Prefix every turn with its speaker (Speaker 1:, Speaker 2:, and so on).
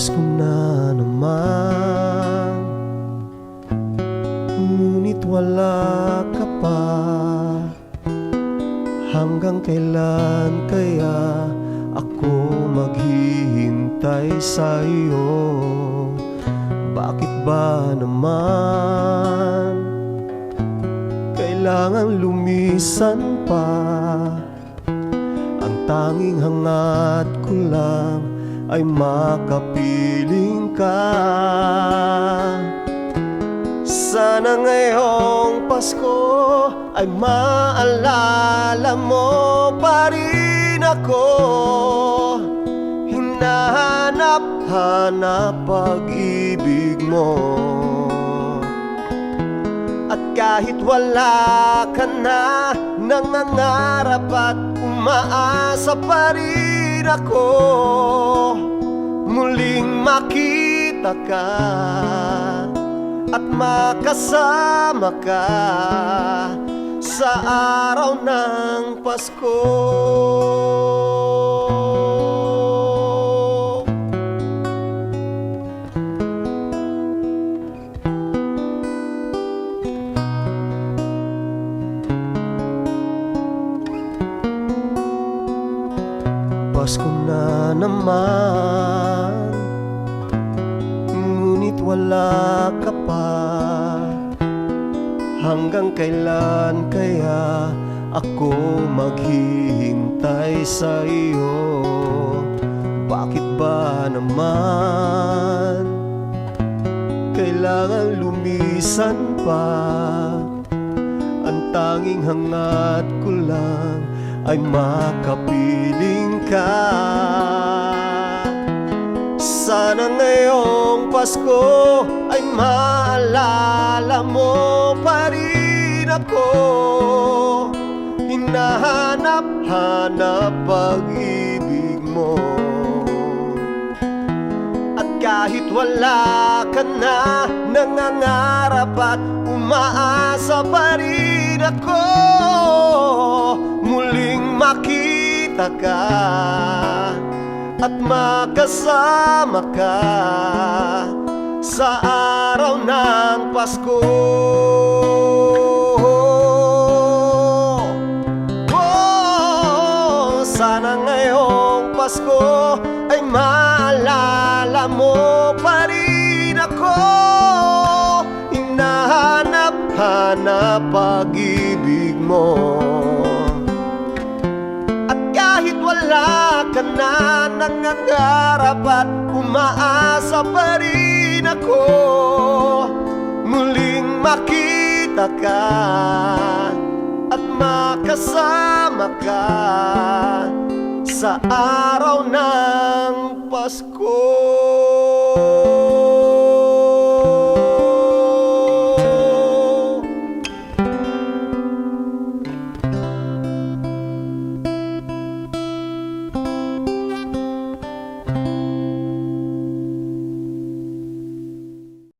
Speaker 1: Pasko na naman. Ngunit wala ka pa. Hanggang kailan kaya ako maghihintay sa iyo Bakit ba naman? Kailangan lumisan pa. Ang tanging hangat ko lang ay makapiling ka. Sana ngayong Pasko ay maalala mo pa rin ako. Hinahanap-hanap pag-ibig mo. At kahit wala ka na Nangangarap at umaasa pa rin ako Muling makita ka At makasama ka Sa araw ng Pasko Pasko na naman. Ngunit wala ka pa. Hanggang kailan kaya ako maghihintay sa iyo Bakit ba naman? Kailangan lumisan pa. Ang tanging hangat ko lang ay makapiling ka. Sana ngayong Pasko ay maalala mo pa rin ako. Hinahanap-hanap pag-ibig mo. At kahit wala ka na Nangangarap at umaasa pa rin ako makita ka At makasama ka Sa araw ng Pasko. Oh, sana ngayong Pasko ay maalala mo pa rin ako. Hinahanap-hanap pag-ibig mo na nangangarap at umaasa pa rin ako Muling makita ka at makasama ka sa araw ng Pasko.